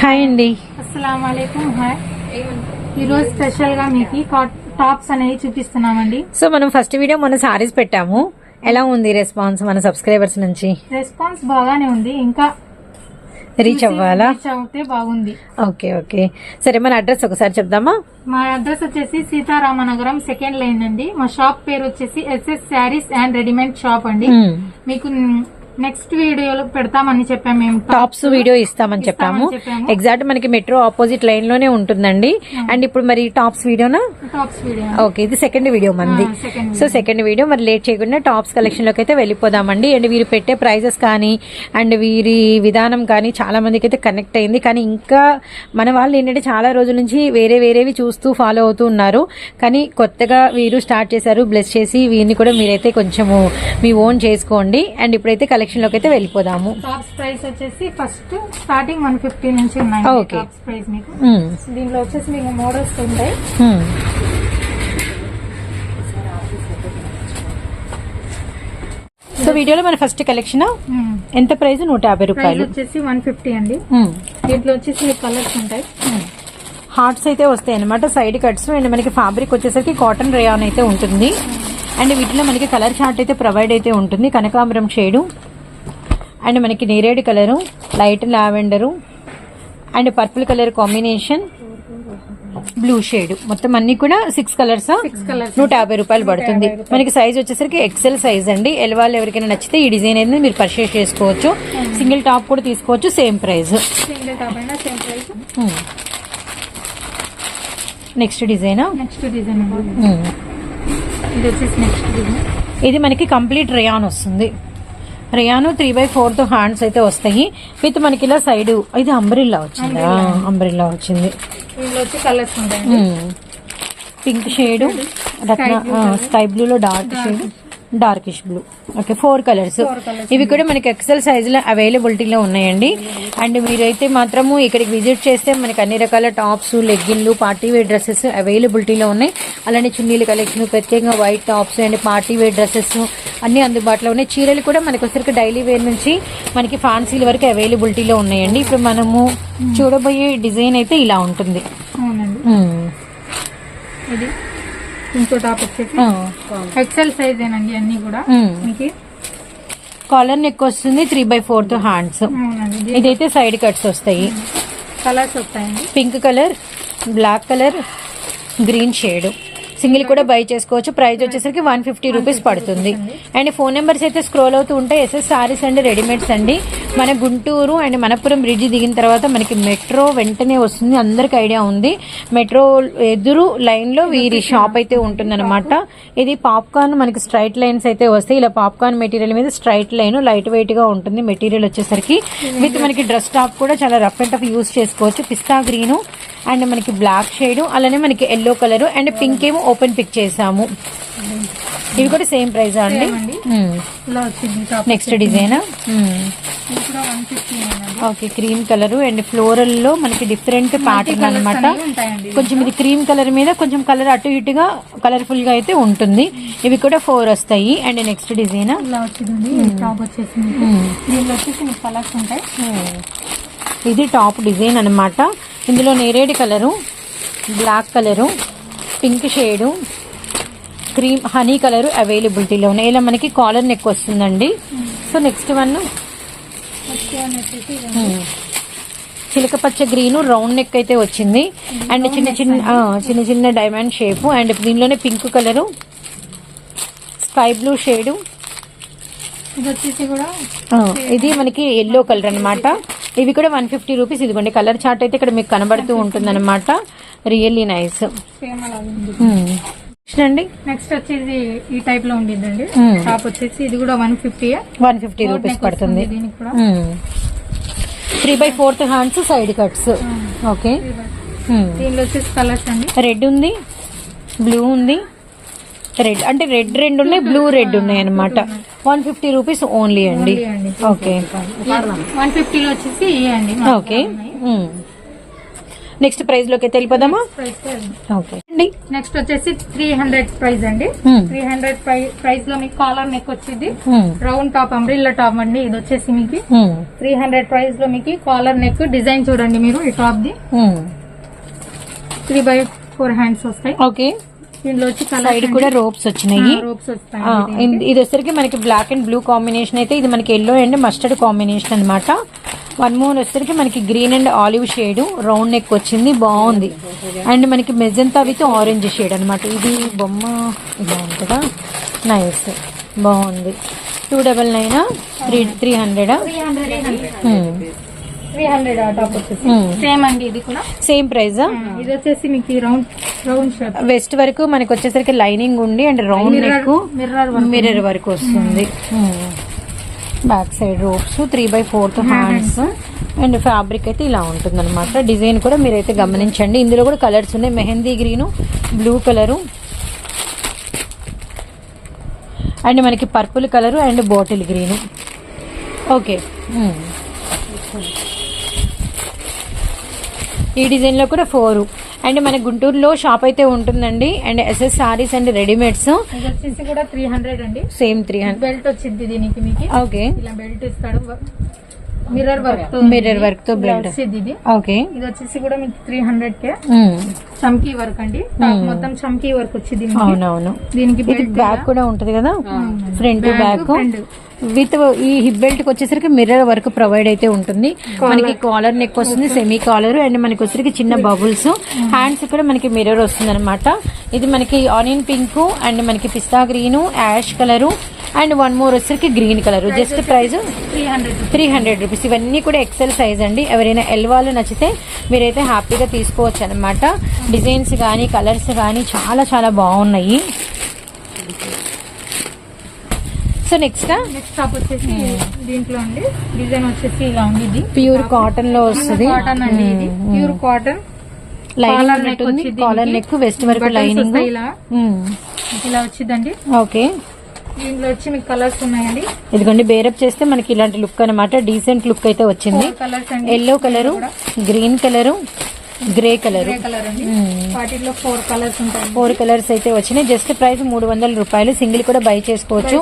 Hi అండి అస్సలం hi ఈరోజు స్పెషల్గా మీకు టాప్స్ అనేవి చూపిస్తున్నామండి. సో మనం ఫస్ట్ వీడియో మన సారీస్ పెట్టాము. ఎలా ఉంది రెస్పాన్స్ మన సబ్స్క్రైబర్స్ నుంచి? రెస్పాన్స్ బాగానే ఉంది. ఇంకా రీచ్ అవ్వాలా? అవుతే బాగుంది. ఓకే ఓకే సరే మన అడ్రస్ ఒకసారి చెప్దామా? మా అడ్రస్ వచ్చేసి సీతారామనగరం సెకండ్ లైన్ అండి. మా షాప్ పేరు వచ్చేసి S S sarees and readymade shop అండి. మ్మ్. మీకు నెక్స్ట్ వీడియోలో పెడతామని చెప్పాము మేము. టాప్స్ వీడియో ఇస్తామని చెప్పాము. ఎగ్జాక్ట్ మనకి మెట్రో ఆపోజిట్ లైన్లోనే ఉంటుందండి. అండ్ ఇప్పుడు మరి టాప్స్ వీడియోనా? టాప్స్ వీడియో ఓకే ఇది సెకండ్ వీడియో మంది. సో సెకండ్ వీడియో మరి లేట్ చేయకుండా టాప్స్ కలెక్షన్లోకి అయితే వెళ్ళిపోదామండి. అండ్ వీరు పెట్టే ప్రైజెస్ కానీ అండ్ వీరి విధానం కానీ చాలా మందికి అయితే కనెక్ట్ అయింది. కానీ ఇంకా మన వాళ్ళు ఏంటంటే చాలా రోజుల నుంచి వేరే వేరేవి చూస్తూ ఫాలో అవుతూ ఉన్నారు. కానీ కొత్తగా వీరు స్టార్ట్ చేశారు బ్లెస్ చేసి వీరిని కూడా మీరైతే కొంచెము మీ ఓన్ చేసుకోండి. అండ్ ఇప్పుడైతే కలెక్షన్లోకి అయితే వెళ్ళిపోదాము. టాప్స్ ప్రైస్ వచ్చేసి ఫస్ట్ స్టార్టింగ్ వన్ ఫిఫ్టీ నుంచి ఉన్నాయి ప్రైస్ మీకు. మ్మ్. దీంట్లో వచ్చేసి మీకు మోడల్స్ ఉంటాయి. సో వీడియోలో మన ఫస్ట్ కలెక్షన్ మ్మ్. ఎంత ప్రైస్? నూట యాభై రూపాయలు. వచ్చేసి వన్ ఫిఫ్టీ అండి. దీంట్లో వచ్చేసి కలర్స్ ఉంటాయి. హార్ట్స్ అయితే వస్తాయి అనమాట సైడ్ కట్స్ అండ్ మనకి ఫ్యాబ్రిక్ వచ్చేసరికి కాటన్ రేయాన్ అయితే ఉంటుంది. అండ్ వీటిలో మనకి కలర్ చార్ట్ అయితే ప్రొవైడ్ అయితే ఉంటుంది. కనకాంబరం షేడు అండ్ మనకి నేరేడు colour light lavender and purple colour combination blue shade. మొత్తం అన్ని కూడా సిక్స్ కలర్స్ నూట యాభై రూపాయలు పడుతుంది. మనకి సైజ్ వచ్చేసరికి ఎక్సెల్ సైజ్ అండి. ఎల్ వాళ్ళు ఎవరికైనా నచ్చితే ఈ డిజైన్ అనేది మీరు పర్చేస్ చేసుకోవచ్చు. సింగిల్ టాప్ కూడా తీసుకోవచ్చు సేమ్ ప్రైస్ నెక్స్ట్ డిజైన్ ఇది మనకి కంప్లీట్ రేయాన్ వస్తుంది. Rayon three by fourth hands అయితే వస్తాయి. విత్ మనకి ఇలా సైడ్ ఇది అంబ్రిల్లా వచ్చిందా? అంబ్రిల్లా వచ్చింది. పింక్ షేడ్ స్కై బ్లూ లో dark shade darkish blue. Okay four colours. ఇవి కూడా మనకి ఎక్సెల్ సైజ్లో అవైలబిలిటీలో ఉన్నాయండి. అండ్ మీరైతే మాత్రము ఇక్కడికి విజిట్ చేస్తే మనకి అన్ని రకాల టాప్స్ లెగ్గిన్లు పార్టీ వేర్ డ్రెస్సెస్ అవైలబిలిటీలో ఉన్నాయి. అలానే చున్నీల కలెక్షన్ ప్రత్యేకంగా white tops and party wear dresses అన్ని అందుబాటులో ఉన్నాయి. చీరలు కూడా మనకి వచ్చరికి డైలీ వేర్ నుంచి మనకి ఫ్యాన్సీల వరకు అవైలబిలిటీలో ఉన్నాయండి. ఇప్పుడు మనము చూడబోయే డిజైన్ అయితే ఇలా ఉంటుంది. అవునండి. ఇది. ఇంకో టాప్ వచ్చేసి ఆ. ఎక్సెల్ సైజ్ ఏనండి అన్ని కూడా. మీకు కాలర్ నెక్ వస్తుంది త్రీ బై ఫోర్త్ హ్యాండ్స్ ఇదైతే సైడ్ కట్స్ వస్తాయి. కలర్స్ వస్తాయండి. Pink colour black colour green shade single కూడా బై చేసుకోవచ్చు. ప్రైస్ వచ్చేసరికి వన్ ఫిఫ్టీ రూపీస్ పడుతుంది. అండ్. ఫోన్ నెంబర్స్ అయితే స్క్రోల్ అవుతూ ఉంటాయి. ఎస్ఎస్ సారీస్ అండ్ రెడీమేడ్స్ అండి. మన గుంటూరు అండ్ మనపురం బ్రిడ్జ్ దిగిన తర్వాత మనకి మెట్రో వెంటనే వస్తుంది. అందరికి ఐడియా ఉంది. మెట్రో ఎదురు లైన్లో వీరి షాప్ అయితే ఉంటుందన్నమాట. ఇది పాప్కార్న్ మనకి స్ట్రైట్ లైన్స్ అయితే వస్తాయి. ఇలా పాప్కార్న్ మెటీరియల్ మీద స్ట్రైట్ లైన్ లైట్ వెయిట్గా ఉంటుంది మెటీరియల్ వచ్చేసరికి. విత్ మనకి డ్రెస్ టాప్ కూడా చాలా రఫ్ అండ్ టఫ్ యూస్ చేసుకోవచ్చు. పిస్తా గ్రీన్ అండ్ మనకి బ్లాక్ షేడ్. అలానే మనకి ఎల్లో కలర్ అండ్ పింక్ ఏమో ఓపెన్ పిక్ చేసాము ఇవి కూడా సేమ్ ప్రైస్ అండి? Next design? Okay cream colour and ఫ్లోరల్లో మనకి డిఫరెంట్ ప్యాటర్న్ ఉంటాయండి. కొంచెం ఇది క్రీమ్ కలర్ మీద కొంచెం కలర్ అటు ఇటుగా కలర్ఫుల్గా అయితే ఉంటుంది. ఇవి కూడా ఫోర్ వస్తాయి. And next design? ఇది టాప్ డిజైన్ అన్నమాట. ఇందులో నేరేడు colour black colour pink shade cream honey colour అవైలబిలిటీలో ఉన్నాయి ఇలా మనకి కాలర్ నెక్ వస్తుందండి. So next one. చిలక పచ్చ గ్రీన్ రౌండ్ నెక్ అయితే వచ్చింది. అండ్ చిన్న చిన్న చిన్న చిన్న డైమండ్ షేప్. అండ్ దీనిలోనే pink colour sky blue shade. ఇది మనకి ఎల్లో కలర్ అన్నమాట ఇవి కూడా వన్ ఫిఫ్టీ రూపీస్ ఇదిగోండి. కలర్ చార్ట్ అయితే ఇక్కడ మీకు కనబడుతూ ఉంటుంది అనమాట రియల్లీ నైస్. సేమ్ ఉంది అండి? నెక్స్ట్ వచ్చేసి ఈ టైప్లో ఉండిద్దండి. టాప్ వచ్చేసి ఇది కూడా one fifty one fifty rupees పడుతుంది. దీనికి కూడా. Three by fourth hands side cuts. Okay. దీనిలో వచ్చేసి కలర్స్ అండి. రెడ్ ఉంది బ్లూ ఉంది. రెడ్ అంటే రెడ్ రెండు ఉన్నాయి బ్లూ రెడ్ ఉన్నాయి అనమాట వన్ ఫిఫ్టీ రూపీస్ ఓన్లీ అండి. ఓకే. వన్ ఫిఫ్టీలో వచ్చేసి ఓకే. నెక్స్ట్ ప్రైస్లోకి వెళ్ళిపోదామా? ఓకే చెప్పండి నెక్స్ట్ వచ్చేసి త్రీ హండ్రెడ్ ప్రైస్ అండి. త్రీ హండ్రెడ్ ప్రైస్లో మీకు కాలర్ నెక్ వచ్చింది. రౌండ్ టాప్ అంబ్రిల్లా టాప్ అండి ఇది వచ్చేసి మీకు. త్రీ హండ్రెడ్ ప్రైస్లో మీకు కాలర్ నెక్ డిజైన్ చూడండి మీరు ఈ top the. Three by four hands వస్తాయి. ఓకే సైడ్ కూడా రోప్స్ వచ్చినాయి. ఇది వచ్చరికి మనకి బ్లాక్ అండ్ బ్లూ కాంబినేషన్ అయితే ఇది మనకి ఎల్లో అండ్ మస్టర్డ్ కాంబినేషన్ అన్నమాట. వన్ మోర్ వచ్చరికి మనకి green and olive shade. Round neck వచ్చింది. బాగుంది. అండ్ మనకి మెజంతా విత్ ఆరెంజ్ షేడ్ అన్నమాట. ఇది బొమ్మ ఇలా ఉంటుందా నైస్ బాగుంది. Two double nine three three hundred three hundred Hmm. Top వచ్చేసి. సేమ్ అండి ఇది కూడా. సేమ్ ప్రైస్ ఇది వచ్చేసి మీకు రౌండ్ రౌండ్ షేప్ వెస్ట్ వరకు మనకి వచ్చేసరికి లైనింగ్ ఉండి and round neck mirror mirror వరకు. వస్తుంది. Back side ropes three by fourth hands. And fabric అయితే ఇలా ఉంటుంది అనమాట డిజైన్ కూడా మీరైతే గమనించండి. ఇందులో కూడా కలర్స్ ఉన్నాయి. Mehndi green blue colour. And మనకి purple colour and bottle green. Okay. ఈ డిజైన్లో కూడా ఫోర్. అండ్ మన గుంటూరులో షాప్ అయితే ఉంటుందండి. And SS sarees and readymades కూడా త్రీ హండ్రెడ్ అండి. సేమ్ త్రీ హండ్రెడ్ బెల్ట్ వచ్చింది దీనికి మీకు. ఓకే ఇలా బెల్ట్ ఇస్తాడు. మిర్రర్ వర్క్ Mirror work తో. వచ్చింది ఇది. ఓకే ఇది వచ్చేసి కూడా మీకు త్రీ హండ్రెడ్ కే. చమ్కీ వర్క్ అండి. టాప్ మొత్తం చమ్కీ వర్క్ వచ్చింది. అవునవును. దీనికి బ్యాక్ కూడా ఉంటది కదా? Front back. విత్ ఈ హిప్ బెల్ట్కి వచ్చేసరికి మిర్రర్ వర్క్ ప్రొవైడ్ అయితే ఉంటుంది. మనకి కాలర్ నెక్ వస్తుంది సెమీ కాలర్ అండ్ మనకి వచ్చేసరికి చిన్న బబుల్స్ హ్యాండ్స్ కూడా మనకి మిర్రర్ వస్తుంది అనమాట ఇది మనకి ఆనియన్ పింక్ అండ్ మనకి pista green ash colour and one more వచ్చేసరికి green colour. Just price three hundred rupees ఇవన్నీ కూడా ఎక్సెల్ సైజ్ అండి. ఎవరైనా ఎల్ వాళ్ళు నచ్చితే మీరైతే హ్యాపీగా తీసుకోవచ్చు అనమాట డిజైన్స్ కానీ కలర్స్ కానీ చాలా చాలా బాగున్నాయి. సో నెక్స్ట్ నెక్స్ట్ టాప్ వచ్చేసి దీంట్లో అండి. డిజైన్ వచ్చేసి ఇలా ఉంది ఇది ప్యూర్ కాటన్లో వస్తుంది. కాటన్ అండి ఇది. Pure cotton lining collar. Neck waist వరకు లైనింగ్ ఇలా. ఇలా వచ్చిందండి. ఓకే దీంట్లో వచ్చి మీకు కలర్స్ ఉన్నాయండి. ఇదిగోండి బేరప్ చేస్తే మనకి ఇలాంటి లుక్ అనమాట డీసెంట్ లుక్ అయితే వచ్చింది. కలర్స్ అండి. Yellow colour green colour grey colour వాటిలో ఫోర్ కలర్స్ ఉంటాయి ఫోర్ కలర్స్ అయితే వచ్చినాయి. జస్ట్ ప్రైస్ మూడు వందల రూపాయలు. సింగిల్ కూడా బై చేసుకోవచ్చు.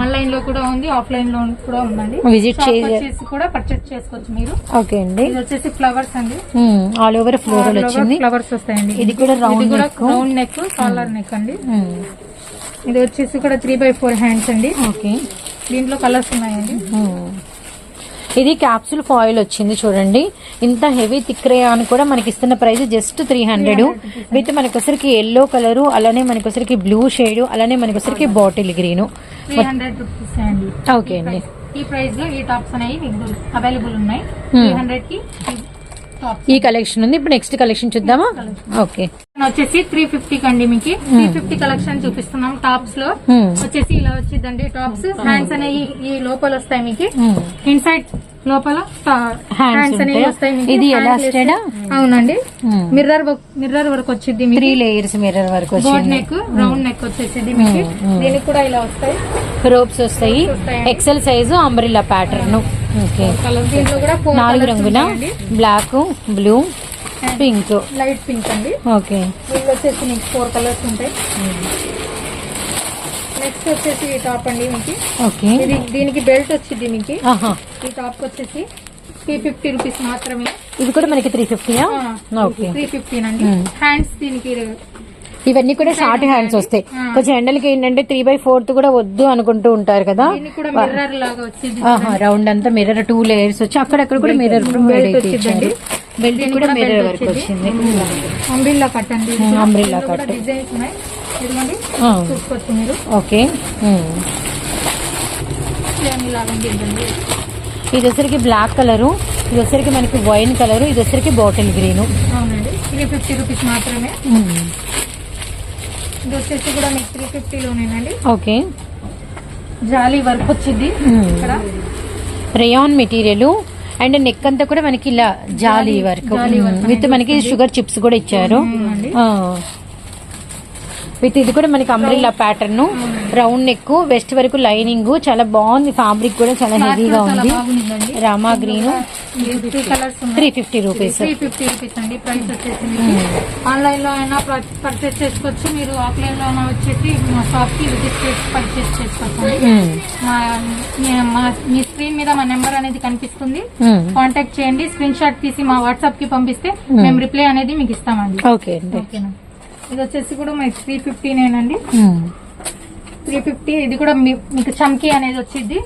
ఆన్లైన్లో కూడా ఉంది ఆఫ్లైన్లో కూడా ఉందండి. విజిట్ వచ్చేసి కూడా పర్చేస్ చేసుకోవచ్చు మీరు. ఓకే అండి. ఇది వచ్చేసి ఫ్లవర్స్ అండి. ఆల్ ఓవర్ ఫ్లోరల్ వచ్చింది. ఫ్లవర్స్ వస్తాయండి. ఇది కూడా neck. Round neck collar neck అండి. మ్మ్. ఇది వచ్చేసి కూడా త్రీ బై ఫోర్ హ్యాండ్స్ అండి. ఓకే. దీంట్లో కలర్స్ ఉన్నాయండి. ఇది క్యాప్సూల్ ఫాయిల్ వచ్చింది చూడండి. ఇంత హెవీ థిక్ రేయాన్ కూడా మనకి ఇస్తున్న price just three hundred with మనకి వచ్చరికి ఎల్లో కలరు అలానే మనకి వచ్చరికి బ్లూ షేడ్ అలానే మనకి వచ్చరికి బాటిల్ గ్రీన్ ఓకే అండి. ఈ ప్రైస్లో ఈ టాప్స్ అనేవి అవైలబుల్ ఉన్నాయి. త్రీ హండ్రెడ్కి ఈ కలెక్షన్ ఉంది. ఇప్పుడు నెక్స్ట్ కలెక్షన్ చూద్దామా? ఓకే వచ్చేసి త్రీ ఫిఫ్టీ కండి మీకు. త్రీ ఫిఫ్టీ కలెక్షన్ చూపిస్తున్నాం టాప్స్లో. మ్మ్. వచ్చేసి ఇలా వచ్చిందండి టాప్స్ హ్యాండ్స్ అనేవి ఈ లోపల వస్తాయి మీకు. ఇన్సైడ్ లోపల హ్యాండ్స్ అనేవి? వస్తాయి. ఇది. అవునండి. మిర్రర్ మిర్రర్ వర్క్ వచ్చింది త్రీ లేయర్స్ మిర్రర్ వరకు బోర్డ్ వచ్చింది. నెక్ రౌండ్ నెక్ వచ్చేసింది మీకు. దీనికి కూడా ఇలా వస్తాయి. రోప్స్ వస్తాయి. XL size umbrella pattern okay. Colour దీంట్లో కూడా ఫోర్ నాలుగు రంగుల? Black blue pink light pink అండి. ఓకే. వచ్చేసి మీకు ఫోర్ కలర్స్ ఉంటాయి. నెక్స్ట్ వచ్చేసి ఈ టాప్ అండి మీకు. ఓకే. ఇది దీనికి బెల్ట్ వచ్చింది మీకు. ఆహా. ఈ టాప్ వచ్చేసి త్రీ ఫిఫ్టీ రూపీస్ మాత్రమే. ఇది కూడా మనకి త్రీ ఫిఫ్టీయా ఓకే. త్రీ ఫిఫ్టీన్ అండి హ్యాండ్స్ దీనికి ఇవన్నీ కూడా షార్ట్ హ్యాండ్స్ వస్తాయి. కొంచెం ఎండలకి ఏంటంటే త్రీ బై ఫోర్త్ కూడా వద్దు అనుకుంటూ ఉంటారు కదా. రౌండ్ అంతా మిర్రర్ టూ లేయర్స్ వచ్చి అక్కడక్కడ కూడా మిర్రర్ బెల్ట్ కూడా మిర్రర్ వరకు వచ్చింది. అంబ్రిల్లా కట్ అండి. అంబ్రిల్లా మీరు ఓకే. ఇది వచ్చరికి బ్లాక్ కలరు ఇది వచ్చరికి మనకి వైన్ కలరు ఇది వచ్చరికి బాటిల్ గ్రీన్ అవునండి. ఫిఫ్టీ రూపీస్ మాత్రమే. ఇది వచ్చేసి కూడా మీకు త్రీ ఫిఫ్టీలోనేనండి ఓకే. జాలీ వర్క్ వచ్చింది. ఇక్కడ. రేయాన్ మెటీరియల్ అండ్ నెక్ అంతా కూడా మనకి ఇలా జాలీ వర్క్. విత్ మనకి షుగర్ చిప్స్ కూడా ఇచ్చారు. విత్ ఇది కూడా మనకి umbrella pattern round neck waist వరకు లైనింగ్ చాలా బాగుంది. ఫ్యాబ్రిక్ కూడా చాలా హెవీగా ఉంది. Rama green three colours three fifty rupees three fifty rupees అండి. ప్రైస్ వచ్చేసి మీకు. ఆన్లైన్లో అయినా పర్చేస్ చేసుకోవచ్చు. మీరు ఆఫ్లైన్లో అయినా వచ్చేసి మా షాప్కి విజిట్ చేసి పర్చేస్ చేసుకోవచ్చు. మా మీ- స్క్రీన్ మీద మా నెంబర్ అనేది కనిపిస్తుంది. కాంటాక్ట్ చేయండి. స్క్రీన్ షాట్ తీసి మా వాట్సాప్కి పంపిస్తే మేము రిప్లై అనేది మీకు ఇస్తామండి. ఓకే ఓకేనా ఇది వచ్చేసి కూడా మీకు త్రీ ఫిఫ్టీనేనండి త్రీ ఫిఫ్టీ ఇది కూడా మీకు చమ్కీ అనేది వచ్చింది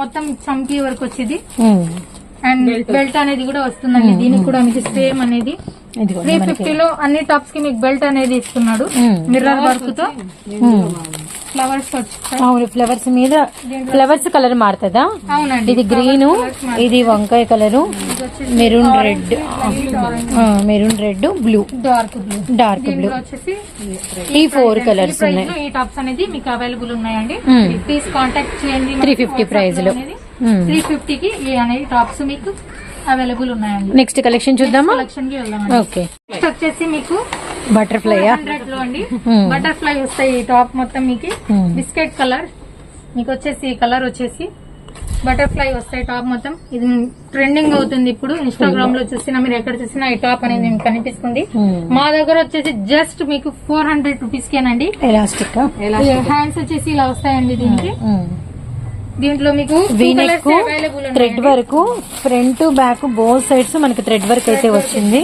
మొత్తం మీకు చమ్కీ వరకు వచ్చింది అండ్ బెల్ట్ అనేది కూడా వస్తుందండి. దీనికి కూడా మీకు సేమ్ అనేది త్రీ ఫిఫ్టీలో అన్ని టాప్స్కి మీకు బెల్ట్ అనేది ఇస్తున్నాడు. Hmm. మిర్రర్ వర్క్తో. ఫ్లవర్స్ అవును ఫ్లవర్స్ మీద ఫ్లవర్స్ కలర్ మారుతుందా? అవునండి. ఇది గ్రీన్ ఇది వంకాయ colour maroon red maroon red blue dark blue dark blue వచ్చేసి ఈ ఫోర్ కలర్స్ ప్రైస్ ఉన్నాయి. లో ఈ టాప్స్ అనేది మీకు అవైలబుల్ ఉన్నాయండి. Hmm. ప్లీజ్ కాంటాక్ట్ చేయండి. 350 price లో. Hmm. త్రీ ఫిఫ్టీ కి ఈ అనేది టాప్స్ మీకు అవైలబుల్ ఉన్నాయండి. నెక్స్ట్ కలెక్షన్ చూద్దామా? కలెక్షన్కి వెళ్దామండి. ఓకే నెక్స్ట్ వచ్చేసి మీకు బటర్ఫ్లైయా హండ్రెడ్లో అండి. Hmm. బటర్ఫ్లై వస్తాయి ఈ టాప్ మొత్తం మీకు. Hmm. బిస్కెట్ కలర్ మీకు వచ్చేసి ఈ కలర్ వచ్చేసి బటర్ఫ్లై వస్తాయి టాప్ మొత్తం. ఇది ట్రెండింగ్ అవుతుంది ఇప్పుడు. ఇన్స్టాగ్రామ్లో చూసినా మీరు ఎక్కడ చూసినా ఈ టాప్ అనేది మీకు కనిపిస్తుంది. Hmm. మా దగ్గర వచ్చేసి జస్ట్ మీకు ఫోర్ హండ్రెడ్ రూపీస్ కేనండి. ఎలాస్టిక్ హ్యాండ్స్ వచ్చేసి ఇలా వస్తాయండి దీనికి. దీంట్లో మీకు వీనెక్ థ్రెడ్ వరకు ఫ్రంట్ బ్యాక్ బోత్ సైడ్స్ మనకి థ్రెడ్ వర్క్ అయితే వచ్చింది.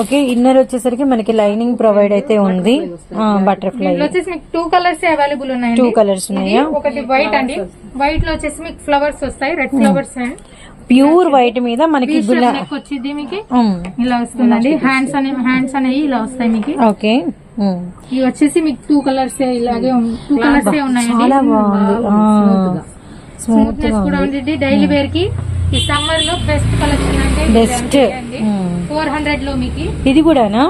ఓకే ఇన్నర్ వచ్చేసరికి మనకి లైనింగ్ ప్రొవైడ్ అయితే ఉంది. బటర్ఫ్లై వచ్చేసి మీకు టూ కలర్స్ అవైలబుల్ ఉన్నాయండి? టూ కలర్స్ ఉన్నాయా? ఒకటి వైట్ అండి. వైట్లో వచ్చేసి మీకు ఫ్లవర్స్ వస్తాయి. Red flowers and pure white మీద మనకి వచ్చింది మీకు. ఇలా వస్తుందండి. హ్యాండ్స్ అనే హ్యాండ్స్ అనేవి ఇలా వస్తాయి మీకు. ఓకే ఇవి వచ్చేసి మీకు టూ కలర్స్ ఇలాగే టూ కలర్స్ ఉన్నాయండి. చాలా బాగుంది. స్మూత్ స్మూత్నెస్ కూడా ఉంది. డైలీ వేర్కి ఈ సమ్మర్లో బెస్ట్ కలెక్షన్ అంటే బెస్ట్ ఫోర్ హండ్రెడ్లో మీకు ఇది కూడానా?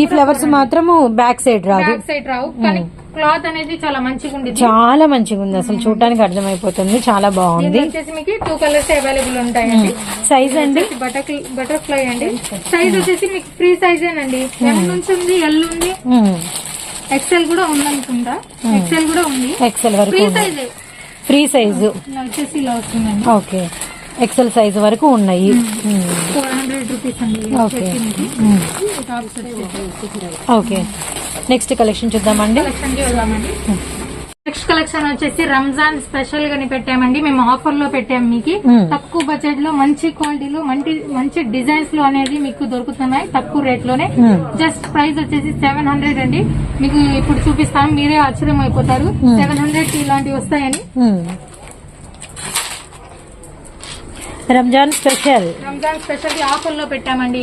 ఈ ఫ్లవర్స్ మాత్రము బ్యాక్ సైడ్ రాదు. బ్యాక్ సైడ్ రావు. కానీ క్లాత్ అనేది చాలా మంచిగా ఉంది చాలా మంచిగా ఉంది అసలు. చూడటానికి అర్థమైపోతుంది. చాలా బాగుంది. వచ్చేసి మీకు టూ కలర్స్ అవైలబుల్ ఉంటాయండి. సైజ్ అండి? బటర్ బటర్ఫ్లై అండి. సైజ్ వచ్చేసి మీకు ఫ్రీ సైజేనండి ఎం నుంచి ఉంది ఎల్ ఉంది. ఎక్సెల్ కూడా ఉందనుకుంటా. ఎక్సెల్ కూడా ఉంది. ఎక్సెల్ ఫ్రీ వరకు సైజే ఫ్రీ సైజు. ఇలా వచ్చేసి ఇలా వస్తుందండి ఓకే ఎక్సెల్ సైజ్ వరకు ఉన్నాయి ఫోర్ హండ్రెడ్ రూపీస్ అండి ఇది ఓకే నెక్స్ట్ కలెక్షన్ చూద్దామండి. కలెక్షన్ నెక్స్ట్ కలెక్షన్ వచ్చేసి రంజాన్ స్పెషల్ గాని పెట్టామండి. మేము ఆఫర్లో పెట్టాము మీకు. తక్కువ బడ్జెట్లో మంచి క్వాలిటీలో మంచి మంచి డిజైన్స్లో అనేది మీకు దొరుకుతున్నాయి తక్కువ రేట్లోనే. జస్ట్ ప్రైస్ వచ్చేసి సెవెన్ హండ్రెడ్ అండి. మీకు ఇప్పుడు చూపిస్తాను మీరే ఆశ్చర్యం అయిపోతారు. సెవెన్ హండ్రెడ్ ఇలాంటివి వస్తాయని. రంజాన్ స్పెషల్ రంజాన్ స్పెషల్ ఆఫర్లో పెట్టామండి.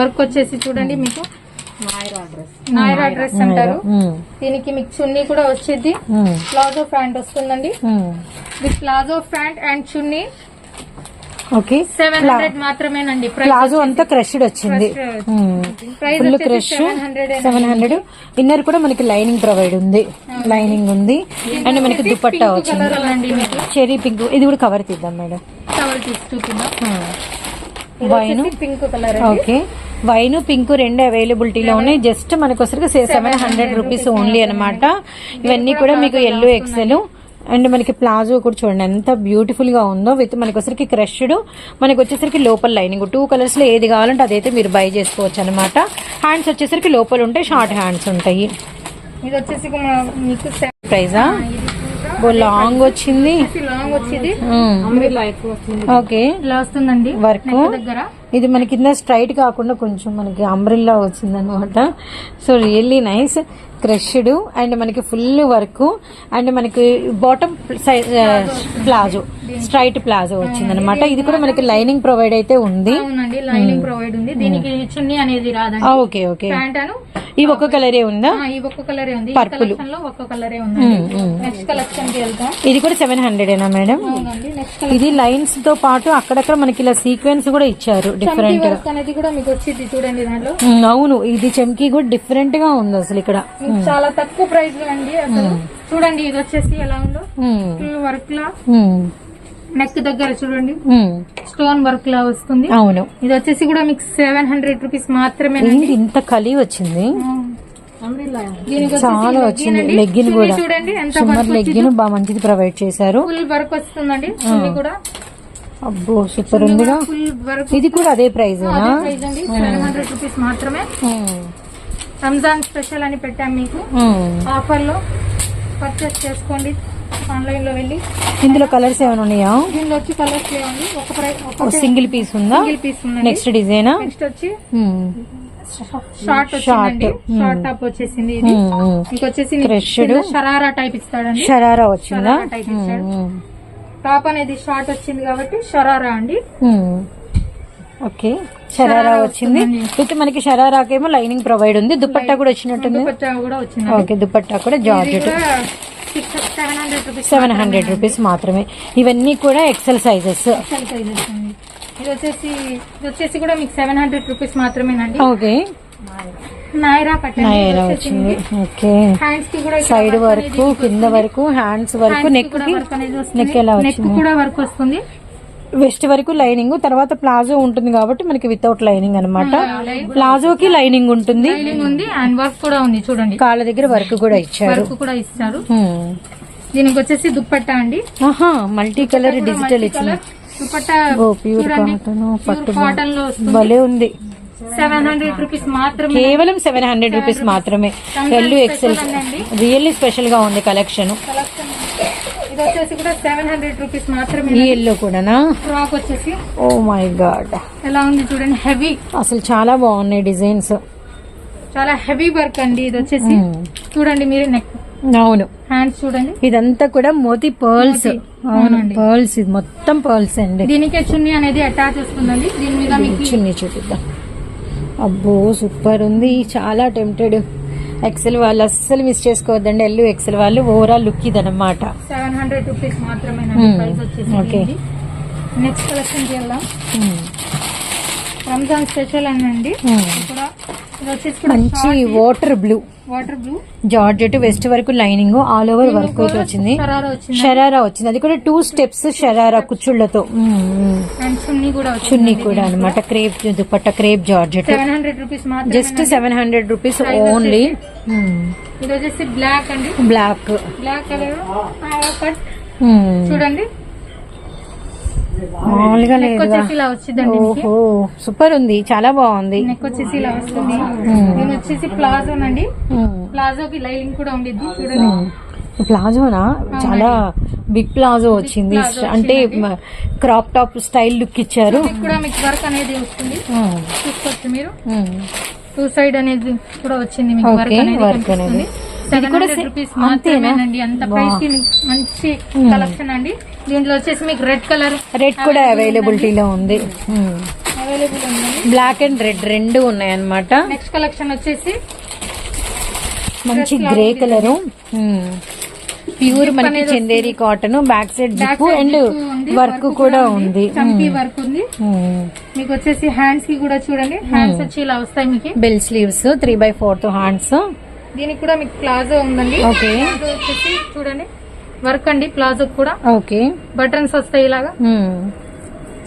వర్క్ వచ్చేసి చూడండి మీకు. నాయరా డ్రెస్ అంటారు. దీనికి మీకు చున్నీ కూడా వచ్చేది. ప్లాజో ప్యాంట్ వస్తుందండి. With palazzo pant and chunni. Okay. Seven hundred మాత్రమేనండి. ప్లాజో అంతా క్రష్డ్ వచ్చింది. Full crush seven hundred inner కూడా మనకి లైనింగ్ ప్రొవైడ్ ఉంది. లైనింగ్ ఉంది. అండ్ మనకి దుపట్టా వచ్చింది. చెరీ పింక్ ఇది కూడా కవర్ తీద్దాం మేడం కవర్ తీసి wine pink colour okay wine pink రెండు అవైలబిలిటీలో ఉన్నాయి. జస్ట్ మనకు వచ్చరికి సెవెన్ హండ్రెడ్ రూపీస్ ఓన్లీ అన్నమాట. ఇవన్నీ కూడా మీకు ఎల్లో ఎక్సెల్ అండ్ మనకి ప్లాజో కూడా చూడండి. ఎంత బ్యూటిఫుల్గా ఉందో. విత్ మనకి వచ్చరికి క్రష్డ్ మనకి వచ్చేసరికి లోపల లైనింగ్ టూ కలర్స్లో ఏది కావాలంటే అదైతే మీరు బై చేసుకోవచ్చు అనమాట హ్యాండ్స్ వచ్చేసరికి లోపల ఉంటాయి. షార్ట్ హ్యాండ్స్ ఉంటాయి. ఇది వచ్చేసి ప్రైజా లాంగ్ వచ్చింది. లాంగ్ వచ్చేది. ఓకే ఇలా వస్తుందండి వర్క్ దగ్గర. ఇది మన కింద స్ట్రైట్ కాకుండా కొంచెం మనకి అంబ్రిల్లా వచ్చింది అనమాట so really nice crushed and మనకి ఫుల్ వర్క్ అండ్ మనకి bottom size palazzo straight palazzo వచ్చింది అనమాట ఇది కూడా మనకి లైనింగ్ ప్రొవైడ్ అయితే ఉంది. లైనింగ్ ప్రొవైడ్ ఉంది. దీనికి చున్నీ అనేది రాదండి. ఓకే ఓకే ప్యాంట్ అను ఈ ఒక్క కలరే ఉందా? ఆ, ఈ ఒక్క కలరే ఉంది. Purple. కలెక్షన్లో ఒక్క కలరే నెక్స్ట్ కలెక్షన్కి వెళ్తాం ఇది కూడా సెవెన్ హండ్రెడేనా మేడం? అవునండి నెక్స్ట్ ఇది లైన్స్తో పాటు అక్కడక్కడ మనకి ఇలా సీక్వెన్స్ కూడా ఇచ్చారు డిఫరెంట్ అనేది కూడా మీకు వచ్చింది చూడండి దాంట్లో. అవును ఇది చెమ్కి కూడా డిఫరెంట్గా ఉంది అసలు ఇక్కడ. చాలా తక్కువ ప్రైస్లో అండి అసలు. చూడండి ఇది వచ్చేసి ఎలా ఉందో. ఫుల్ వర్క్ లా. నెక్ దగ్గర చూడండి. స్టోన్ వర్క్ లా వస్తుంది. అవును. ఇది వచ్చేసి కూడా మీకు సెవెన్ హండ్రెడ్ రూపీస్ మాత్రమే ఇంత కలి వచ్చింది? చాలా వచ్చింది. లెగ్గిన్ కూడా. చూడండి ఎంత లెగ్గిన్ బాగా మంచిది ప్రొవైడ్ చేశారు. ఫుల్ వర్క్ వస్తుందండి. చున్నీ కూడా. అబ్బో సూపర్ ఉందిగా. వర్క్ ఇది కూడా అదే ప్రైస్ ప్రైస్ అండి. సెవెన్ హండ్రెడ్ రూపీస్ మాత్రమే. రంజాన్ స్పెషల్ అని పెట్టాం మీకు. ఆఫర్లో పర్చేస్ చేసుకోండి. ఆన్లైన్లో వెళ్ళి. ఇందులో కలర్స్ ఏమైనా ఉన్నాయా? దీనిలో వచ్చి కలర్స్ లేవండి ఒక ప్రైస్ ఒక సింగిల్ పీస్ ఉందా? సింగిల్ పీస్ ఉందండి. నెక్స్ట్ డిజైనా? నెక్స్ట్ వచ్చి షార్ట్ వచ్చిందండి. షార్ట్. టాప్ వచ్చేసింది ఇది. ఇంకొచ్చేసి. కింద షరారా టైప్ ఇస్తాడండి. షరారా వచ్చిందా? టైప్ ఇస్తాడు. టాప్ అనేది షార్ట్ వచ్చింది కాబట్టి షరారా అండి. ఓకే. షరారా వచ్చింది. విత్ మనకి షరారాకేమో లైనింగ్ ప్రొవైడ్ ఉంది. దుపట్టా కూడా వచ్చినట్టుంది. ఓకే దుపట్టా కూడా georgette. Seven hundred rupees seven hundred rupees మాత్రమే ఇవన్నీ కూడా ఎక్సెల్ సైజెస్ ఇది వచ్చేసి ఇది వచ్చేసి కూడా మీకు సెవెన్ హండ్రెడ్ రూపీస్ మాత్రమేనండి. ఓకే. నాయరా వచ్చింది. ఓకే. సైడ్ వరకు కింద వరకు హ్యాండ్స్ వరకు నెక్ నెక్ ఎలా నెక్ వచ్చింది? కూడా వర్క్ వస్తుంది. వెస్ట్ వరకు లైనింగ్ తర్వాత ప్లాజో ఉంటుంది కాబట్టి మనకి వితౌట్ లైనింగ్ అన్నమాట. ప్లాజోకి లైనింగ్ ఉంటుంది. లైనింగ్ ఉంది అండ్ వర్క్ కూడా ఉంది చూడండి. కాళ్ళ దగ్గర వర్క్ కూడా ఇచ్చారు. వర్క్ కూడా ఇస్తారు. హ్మ్. దీనికి వచ్చేసి దుప్పట్టా అండి. ఆహా మల్టీ కలర్ డిజిటల్ ఇచ్చింది. దుప్పట్టా ప్యూర్ కాటన్ పట్టు భలే ఉంది. సెవెన్ హండ్రెడ్ రూపీస్ మాత్రమే. కేవలం సెవెన్ హండ్రెడ్ రూపీస్ మాత్రమే. ఎల్లు ఎక్సెల్ రియల్లీ స్పెషల్గా ఉంది కలెక్షన్ ఇది వచ్చేసి కూడా సెవెన్ హండ్రెడ్ రూపీస్ మాత్రమే. ఈ ఎల్లో కూడానా? ఫ్రాక్ వచ్చేసి. ఓ మై గాడ్ ఎలా ఉంది చూడండి హెవీ అసలు చాలా బాగున్నాయి డిజైన్స్. చాలా హెవీ వర్క్ అండి ఇది వచ్చేసి. చూడండి మీరు నెక్ అవును. హ్యాండ్స్ చూడండి. ఇదంతా కూడా మోతి పర్ల్స్ అవునండి. పర్ల్స్ ఇది మొత్తం పర్ల్స్ అండి. దీనికే చున్నీ అనేది అటాచ్ వస్తుందండి. దీని మీద మీకు చిన్ని చూపిద్దాం. అబ్బో సూపర్ ఉంది. చాలా టెంప్టెడ్ ఎక్సెల్ వాళ్ళు అస్సలు మిస్ చేసుకోవద్దండి. ఎల్లు ఎక్సెల్ వాళ్ళు ఓవరాల్ లుక్ ఇది అనమాట సెవెన్ హండ్రెడ్ రూపీస్ మాత్రమే Hmm. Okay. నెక్స్ట్ కలెక్షన్ వెళ్దాం రంజాన్ స్పెషల్ అనండి. వచ్చేసి కూడా మంచి water blue water blue georgette waist వరకు లైనింగ్ ఆల్ ఓవర్ వర్క్ అయితే వచ్చింది. షరారా వచ్చింది? అది కూడా two steps sharara. And chunni కూడా అనమాట crepe dupatta crepe georgette. Just seven hundred rupees only black అండి. బ్లాక్ బ్లాక్ కలర్ చూడండి. మామూలుగా లేదుగా. వచ్చేసి ఇలా వచ్చిందండి ఓహో సూపర్ ఉంది చాలా బాగుంది. నెక్ వచ్చేసి ఇలా వస్తుంది. వచ్చేసి ప్లాజోనండి ప్లాజోకి కూడా ఉండిద్ది చూడండి. ప్లాజోనా? చాలా బిగ్ ప్లాజో వచ్చింది. అంటే క్రాప్ టాప్ స్టైల్ లుక్ ఇచ్చారు. కూడా మీకు వర్క్ అనేది వస్తుంది. చూసుకోవచ్చు మీరు. టూ సైడ్ అనేది కూడా వచ్చింది మీకు వర్క్ అనేది. Seven hundred rupees? మాత్రమేనండి. అంత ప్రైస్కి మీకు మంచి కలెక్షన్ అండి. దీంట్లో వచ్చేసి మీకు రెడ్ కలర్ రెడ్ కూడా అవైలబిలిటీలో ఉంది. మ్మ్. అవైలబుల్ ఉందండి. బ్లాక్ అండ్ రెడ్ రెండు ఉన్నాయి అన్నమాట నెక్స్ట్ కలెక్షన్ వచ్చేసి మంచి గ్రే కలరు ప్యూర్ మనకి Chanderi cotton back side zip and work కూడా ఉంది. చంపీ వర్క్ ఉంది. మీకు వచ్చేసి హ్యాండ్స్కి కూడా చూడండి. హ్యాండ్స్ వచ్చి ఇలా వస్తాయి మీకు. Bell sleeves three by fourth hands దీనికి కూడా మీకు ప్లాజో ఉందండి. ప్లాజో వచ్చేసి చూడండి వర్క్ అండి ప్లాజో కూడా. ఓకే. బటన్స్ వస్తాయి ఇలాగా.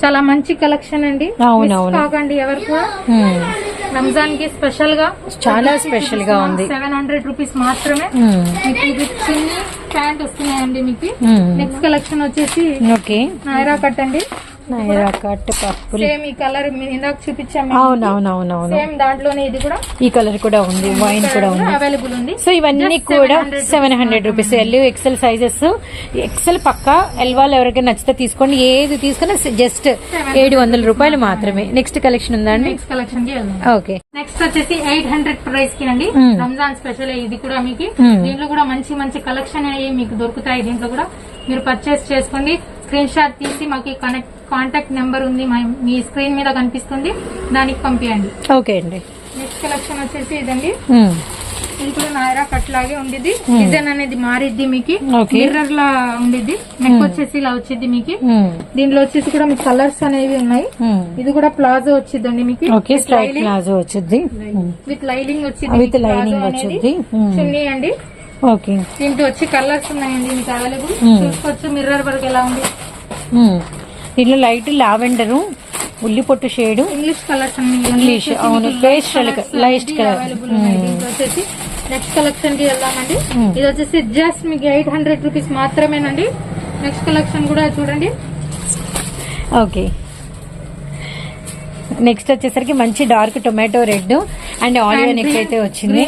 చాలా మంచి కలెక్షన్ అండి. కాకండి ఎవరు కూడా. రంజాన్కి స్పెషల్గా చాలా స్పెషల్గా ఉంది. సెవెన్ హండ్రెడ్ రూపీస్ మాత్రమే. మీకు ఇది చిన్న ప్యాంట్ వస్తున్నాయండి మీకు. నెక్స్ట్ కలెక్షన్ వచ్చేసి ఓకే. నాయరా కట్ అండి. నైరా కట్ పప్పులు. సేమ్ ఈ కలర్ ఇందాక చూపించాము అవునవునవునవును. సేమ్ దాంట్లోనే ఇది కూడా ఈ కలర్ కూడా ఉంది వైన్ కూడా ఉంది. అవైలబుల్ ఉంది. సో ఇవన్నీ కూడా seven hundred rupees L XL sizes XL పక్క ఎల్ వాళ్ళు ఎవరికైనా నచ్చితే తీసుకోండి. ఏది తీసుకున్నా జస్ట్ ఏడు వందల రూపాయలు మాత్రమే. నెక్స్ట్ కలెక్షన్ ఉందా అండి? నెక్స్ట్ కలెక్షన్కి ఓకే నెక్స్ట్ వచ్చేసి ఎయిట్ హండ్రెడ్ ప్రైస్కి అండి. రంజాన్ స్పెషల్ ఇది కూడా మీకు. మ్మ్. దీంట్లో కూడా మంచి మంచి కలెక్షన్ అనేవి మీకు దొరుకుతాయి దీంట్లో కూడా. మీరు పర్చేస్ చేసుకోండి. స్క్రీన్ షాట్ తీసి మాకు కనెక్ట్ కాంటాక్ట్ నెంబర్ ఉంది మా- మీ స్క్రీన్ మీద కనిపిస్తుంది దానికి పంపించండి ఓకే అండి. నెక్స్ట్ కలెక్షన్ వచ్చేసి ఇదండి. ఇది కూడా నాయరా కట్ లాగే ఉండిద్ది. డిజైన్ అనేది మారిద్ది మీకు. మిర్రర్ లా ఉండిద్ది. నెక్ వచ్చేసి ఇలా వచ్చింది మీకు. దీంట్లో వచ్చేసి కూడా మీకు కలర్స్ అనేవి ఉన్నాయి. ఇది కూడా ప్లాజో వచ్చిందండి మీకు. ప్లాజో వచ్చింది విత్ లైనింగ్ వచ్చింది ప్లాజో అనేది. వచ్చింది. చున్నీ అండి. ఓకే. దీంట్లో వచ్చి కలర్స్ ఉన్నాయండి మీకు అవైలబుల్. చూసుకోవచ్చు మిర్రర్ వరకు ఎలా ఉంది. దీంట్లో లైట్ లావెండర్ ఉల్లి పొట్టు షేడు ఇంగ్లీష్ కలర్స్ ఇంగ్లీష్, అవును, పేస్టల్ లైట్ కలర్. వచ్చేసి నెక్స్ట్ కలెక్షన్కి వెళ్దామండి. ఇది వచ్చేసి జస్ట్ మీకు ఎయిట్ హండ్రెడ్ రూపీస్ మాత్రమేనండి. నెక్స్ట్ కలెక్షన్ కూడా చూడండి. ఓకే. నెక్స్ట్ వచ్చేసరికి మంచి డార్క్ టొమాటో రెడ్ అండ్ ఆలియో నెక్ అయితే వచ్చింది?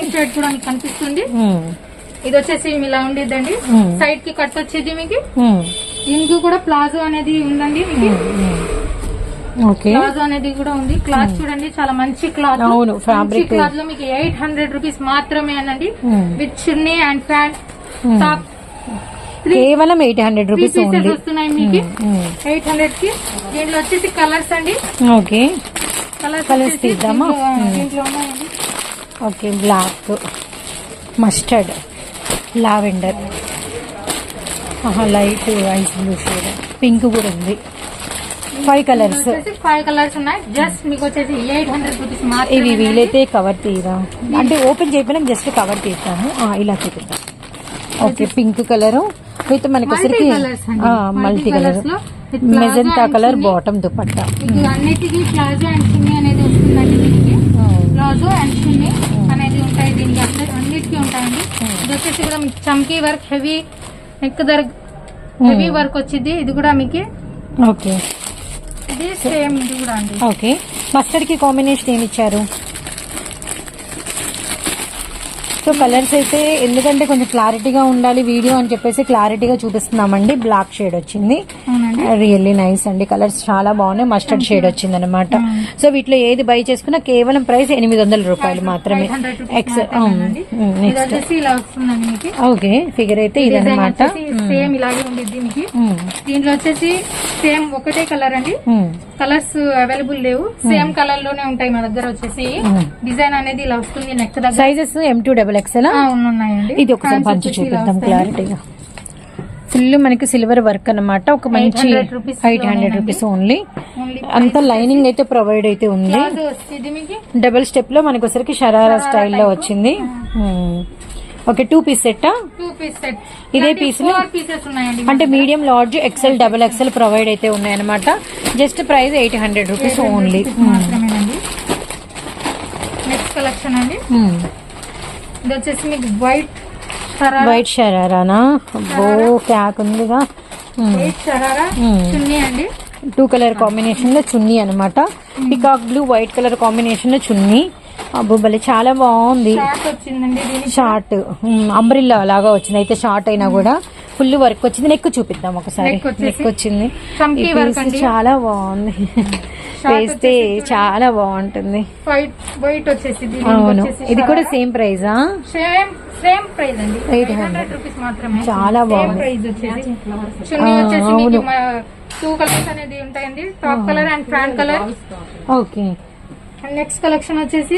కనిపిస్తుంది. ఇది వచ్చేసి ఇలా ఉండిద్దండి. సైడ్కి కట్ వచ్చేది మీకు. దీనికి కూడా ప్లాజో అనేది ఉందండి మీకు. ప్లాజో అనేది కూడా ఉంది. క్లాత్ చూడండి చాలా మంచి క్లాత్ fabric. క్లాత్లో మీకు ఎయిట్ హండ్రెడ్ రూపీస్ మాత్రమే అనండి. With chunni and pant. Top కేవలం ఎయిట్ హండ్రెడ్ రూపీస్ వస్తున్నాయి మీకు. ఎయిట్ హండ్రెడ్కి. దీంట్లో వచ్చేసి కలర్స్ అండి. ఓకే. కలర్స్ వచ్చేసి తీద్దామా? దీంట్లో ఉన్నాయండి. Okay black mustard lavender. Light ice blue shade. Pink కూడా ఉంది. ఫైవ్ కలర్స్ ఫైవ్ కలర్స్ ఉన్నాయి. జస్ట్ మీకు వచ్చేసి ఎయిట్ హండ్రెడ్ రూపీస్ ఇవి వీలైతే కవర్ తీయరా అంటే ఓపెన్ చేయకపోయినా జస్ట్ కవర్ తీస్తాము. ఇలా చూపిద్దాం. ఓకే పింక్ కలర్ విత్ మనకి వచ్చరికి. Multi colour magenta colour. Bottom dupatta. మీకు అన్నిటికీ ప్లాజో అండ్ చున్నీ అనేది వస్తుందండి దీనికి ప్లాజో అండ్ చున్నీ అనేది ఉంటాయి దీనికి అన్ని- అన్నిటికీ ఉంటాయండి. ఇది వచ్చేసి కూడా మీకు చమ్కీ వర్క్ హెవీ నెక్ దర్ హెవీ వర్క్ వచ్చింది. ఇది కూడా మీకు ఓకే. ఇది సేమ్ ఇది కూడా అండి. ఓకే. మస్టర్డ్కి కాంబినేషన్ ఏమి ఇచ్చారు? సో కలర్స్ అయితే ఎందుకంటే కొంచెం క్లారిటీగా ఉండాలి వీడియో అని చెప్పేసి క్లారిటీగా చూపిస్తున్నామండి. బ్లాక్ షేడ్ వచ్చింది. రియల్లీ నైస్ అండి. కలర్స్ చాలా బాగున్నాయి. మస్టర్డ్ షేడ్ వచ్చింది అనమాట సో వీటిలో ఏది బై చేసుకున్నా కేవలం ప్రైస్ ఎనిమిది వందల రూపాయలు మాత్రమే. ఎక్స్ నెక్స్ట్ ఓకే ఫిగర్ అయితే వచ్చేసి సేమ్ ఇలాగే ఉండిద్ది మీకు. మ్మ్. దీంట్లో వచ్చేసి సేమ్ ఒకటే కలర్ అండి. కలర్స్ అవైలబుల్ లేవు. సేమ్ కలర్లోనే ఉంటాయి మా దగ్గర వచ్చేసి. Hmm. డిజైన్ అనేది ఇలా వస్తుంది నెక్ దగ్గర. Sizes M to double XL ఆ, ఉన్నాయండి. ఇది ఒకసారి పంచి చూపిద్దాం. క్లారిటీగా ఫుల్ మనకి సిల్వర్ వర్క్ అన్నమాట. ఒక మంచి 800 rupees eight hundred rupees only అంత లైనింగ్ అయితే ప్రొవైడ్ అయితే ఉంది. డబుల్ స్టెప్లో మనకి ఒకసారికి షరారా స్టైల్లో వచ్చింది. Okay two piece set piece ఇదే ఉన్నాయండి అంటే medium large XL double XL provide అయితే ఉన్నాయన్నమాట. Just price eight hundred rupees only next collection అండి. ఇది వచ్చేసి మీకు వైట్ వైట్ షరారానా? అబ్బో క్యాక్ ఉందిగా. చున్నీ అండి. టూ కలర్ కాంబినేషన్లో చున్నీ అనమాట పికాక్ బ్లూ వైట్ కలర్ కాంబినేషన్లో చున్నీ. అబ్బో భలే చాలా బాగుంది. షార్ట్ అంబ్రిల్లా లాగా వచ్చింది. అయితే షార్ట్ అయినా కూడా ఫుల్ వర్క్ వచ్చింది. నెక్ చూపిద్దాం ఒకసారి. నెక్ వచ్చింది. చాలా బాగుంది. వేస్తే చాలా బాగుంటుంది. వైట్ వైట్ వచ్చేసి అవును. ఇది కూడా. సేమ్ ప్రైజా సేమ్ సేమ్ ప్రైస్ అండి. 800 ఎయిట్ హండ్రెడ్ రూపీస్ మాత్రమే. చాలా బాగుంది. ప్రైస్ వచ్చేసి. చున్నీ వచ్చేసి. మీకు టూ కలర్స్ అనేది ఉంటాయండి. Top colour and front colour okay and next collection వచ్చేసి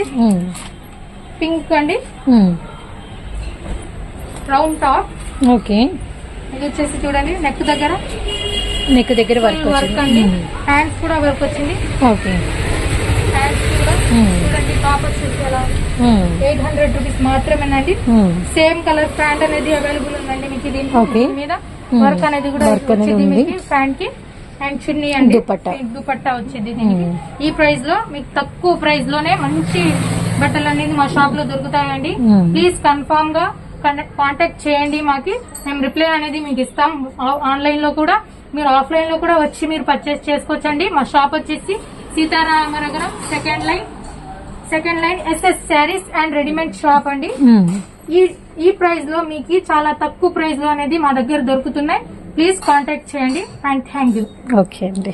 పింక్ అండి. రౌండ్ టాప్ ఓకే ఇది వచ్చేసి చూడండి నెక్ దగ్గర. నెక్ దగ్గర వర్క్ వర్క్ అండి. హ్యాండ్స్ కూడా వర్క్ వచ్చింది. ఓకే ఎయిట్ హండ్రెడ్ రూపీస్ మాత్రమేనండి. సేమ్ కలర్ ప్యాంట్ అనేది అవైలబుల్ ఉందండి మీకు దీని మీద. వర్క్ అనేది కూడా వచ్చింది. మీకు ప్యాంట్కి. అండ్ చున్నీ అండి. దుపట్టా. వచ్చింది దీనికి. ఈ ప్రైస్లో మీకు తక్కువ ప్రైస్లోనే మంచి బట్టలు అనేది మా షాప్లో దొరుకుతాయండి. Hmm. ప్లీజ్ కన్ఫామ్గా కాంటాక్ట్ చేయండి మాకి. మేము రిప్లై అనేది మీకు ఇస్తాం. ఆన్లైన్లో కూడా మీరు ఆఫ్లైన్లో కూడా వచ్చి మీరు పర్చేస్ చేసుకోవచ్చండి. మా షాప్ వచ్చేసి Sitaramanagaram second line second line SS sarees and readymade shop అండి. ఈ ఈ ప్రైస్లో మీకు చాలా తక్కువ ప్రైస్లో అనేది మా దగ్గర దొరుకుతున్నాయి. ప్లీజ్ కాంటాక్ట్ చేయండి అండ్ థ్యాంక్ యూ ఓకే అండి.